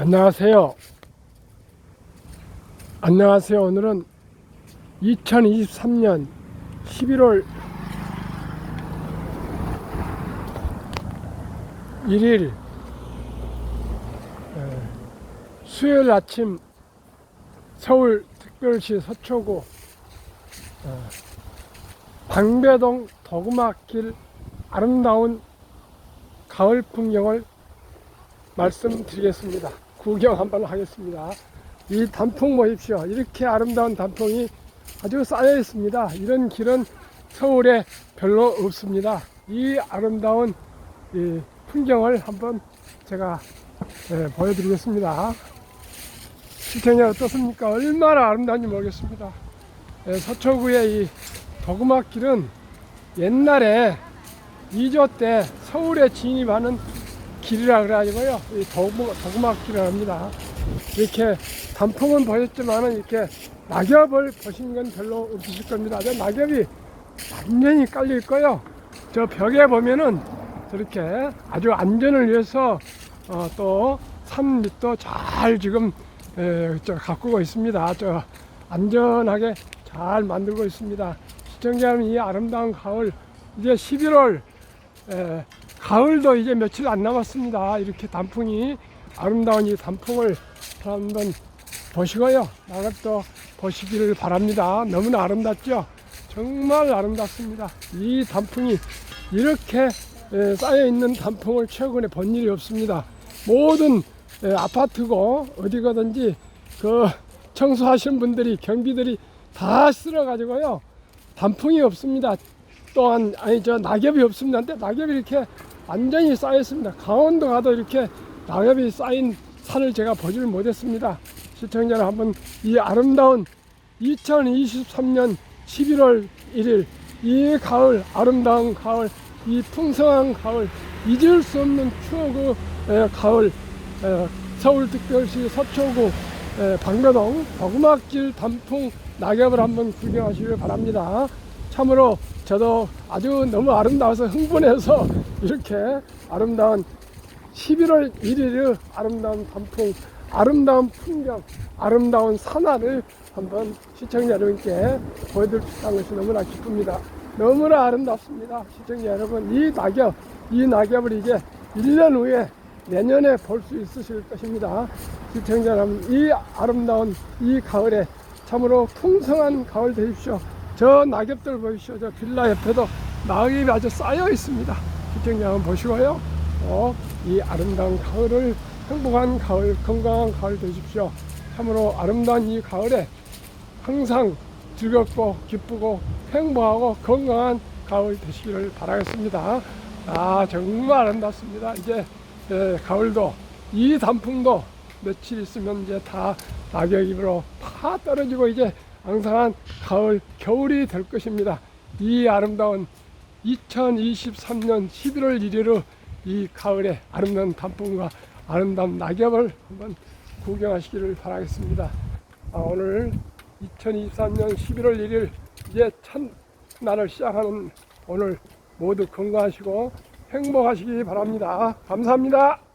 안녕하세요. 안녕하세요. 오늘은 2023년 11월 1일 수요일 아침 서울 특별시 서초구 어, 방배동 도그마길 아름다운 가을 풍경을 말씀드리겠습니다. 구경 한번 하겠습니다. 이 단풍 보십시오. 이렇게 아름다운 단풍이 아주 쌓여 있습니다. 이런 길은 서울에 별로 없습니다. 이 아름다운 이 풍경을 한번 제가 예, 보여드리겠습니다. 시청자 어떻습니까? 얼마나 아름다운지 모르겠습니다. 예, 서초구의 이 도그마길은 옛날에 2조 때 서울에 진입하는 길이라 그래가지고요. 이 도구, 도구막길을 합니다. 이렇게 단풍은 보셨지만은 이렇게 낙엽을 보신 건 별로 없으실 겁니다. 저 낙엽이 완전히 깔려 있고요. 저 벽에 보면은 저렇게 아주 안전을 위해서 어, 또산 밑도 잘 지금 에, 저 가꾸고 있습니다. 저 안전하게 잘 만들고 있습니다. 시청자 여러분 이 아름다운 가을 이제 11월 에, 가을도 이제 며칠 안 남았습니다. 이렇게 단풍이 아름다운 이 단풍을 한번 보시고요. 낙엽도 보시기를 바랍니다. 너무나 아름답죠? 정말 아름답습니다. 이 단풍이 이렇게 에, 쌓여 있는 단풍을 최근에 본 일이 없습니다. 모든 에, 아파트고 어디 가든지 그 청소하시는 분들이 경비들이 다 쓸어가지고요. 단풍이 없습니다. 또한 아니 저 낙엽이 없습니다. 근데 낙엽이 이렇게 완전히 쌓여 있습니다. 강원도 가도 이렇게 낙엽이 쌓인 산을 제가 보지를 못했습니다. 시청자는 한번 이 아름다운 2023년 11월 1일 이 가을 아름다운 가을 이 풍성한 가을 잊을 수 없는 추억의 에, 가을 에, 서울특별시 서초구 에, 방배동 버구막길 단풍 낙엽을 한번 구경하시길 바랍니다. 참으로 저도 아주 너무 아름다워서 흥분해서 이렇게 아름다운 11월 1일의 아름다운 단풍, 아름다운 풍경, 아름다운 산하를 한번 시청자 여러분께 보여드릴 수 있다는 것이 너무나 기쁩니다. 너무나 아름답습니다. 시청자 여러분, 이 낙엽, 이 낙엽을 이제 1년 후에 내년에 볼 수 있으실 것입니다. 시청자 여러분, 이 아름다운 이 가을에 참으로 풍성한 가을 되십시오. 저 낙엽들 보십시오. 저 빌라 옆에도 낙엽이 아주 쌓여 있습니다. 한번 보시고요. 또이 아름다운 가을을 행복한 가을, 건강한 가을 되십시오. 참으로 아름다운 이 가을에 항상 즐겁고 기쁘고 행복하고 건강한 가을 되시기를 바라겠습니다. 아 정말 아름답습니다. 이제 예, 가을도 이 단풍도 며칠 있으면 이제 다 낙엽으로 다 떨어지고 이제 앙상한 가을 겨울이 될 것입니다. 이 아름다운 2023년 11월 1일의 이 가을의 아름다운 단풍과 아름다운 낙엽을 한번 구경하시기를 바라겠습니다. 아, 오늘 2023년 11월 1일 이제 첫 날을 시작하는 오늘 모두 건강하시고 행복하시기 바랍니다. 감사합니다.